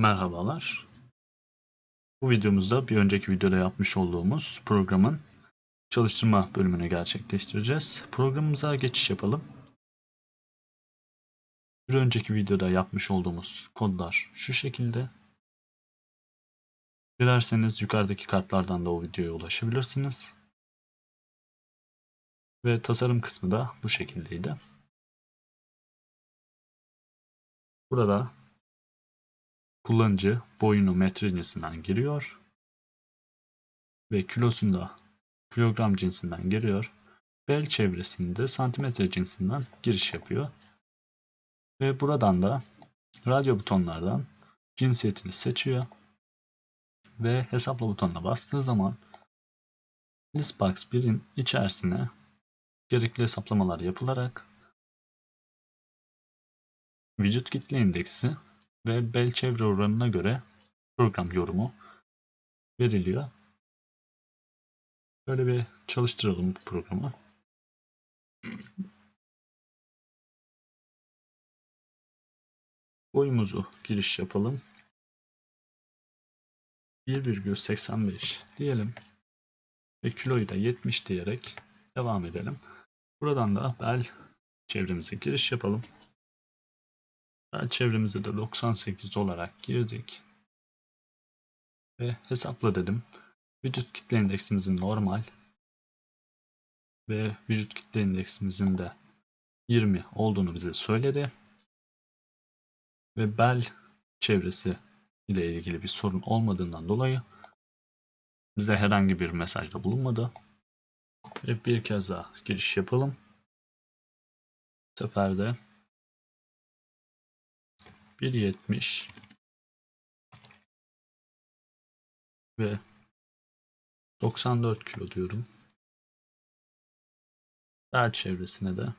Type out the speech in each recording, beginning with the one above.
Merhabalar. Bu videomuzda bir önceki videoda yapmış olduğumuz programın çalıştırma bölümünü gerçekleştireceğiz. Programımıza geçiş yapalım. Bir önceki videoda yapmış olduğumuz kodlar şu şekilde. Dilerseniz yukarıdaki kartlardan da o videoya ulaşabilirsiniz. Ve tasarım kısmı da bu şekildeydi. Burada kullanıcı boyunu metre cinsinden giriyor ve kilosunu da kilogram cinsinden giriyor. Bel çevresinde santimetre cinsinden giriş yapıyor. Ve buradan da radyo butonlardan cinsiyetini seçiyor. Ve hesapla butonuna bastığı zaman Listbox 1'in içerisine gerekli hesaplamalar yapılarak vücut kitle indeksi ve bel çevre oranına göre program yorumu veriliyor. Böyle bir çalıştıralım bu programı. Boyumuzu giriş yapalım. 1,85 diyelim. Ve kiloyu da 70 diyerek devam edelim. Buradan da bel çevremize giriş yapalım. Bel çevremizi de 98 olarak girdik. Ve hesapla dedim. Vücut kitle indeksimizin normal ve vücut kitle indeksimizin de 20 olduğunu bize söyledi. Ve bel çevresi ile ilgili bir sorun olmadığından dolayı bize herhangi bir mesajda bulunmadı. Ve bir kez daha giriş yapalım. Bu sefer de 1.70 ve 94 kilo diyorum. Bel çevresine de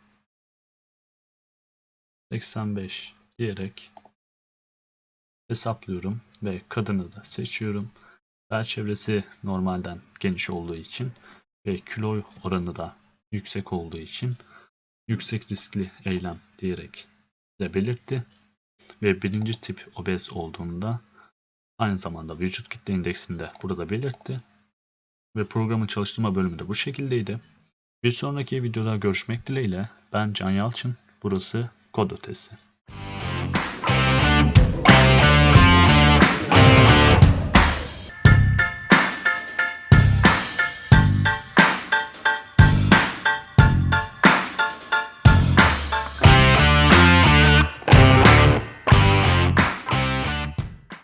85 diyerek hesaplıyorum ve kadını da seçiyorum. Bel çevresi normalden geniş olduğu için ve kilo oranı da yüksek olduğu için yüksek riskli eylem diyerek de belirtti ve birinci tip obez olduğunda aynı zamanda vücut kitle indeksinde burada belirtti. Ve programın çalıştırma bölümü de bu şekildeydi. Bir sonraki videoda görüşmek dileğiyle ben Can Yalçın, burası Kod Ötesi.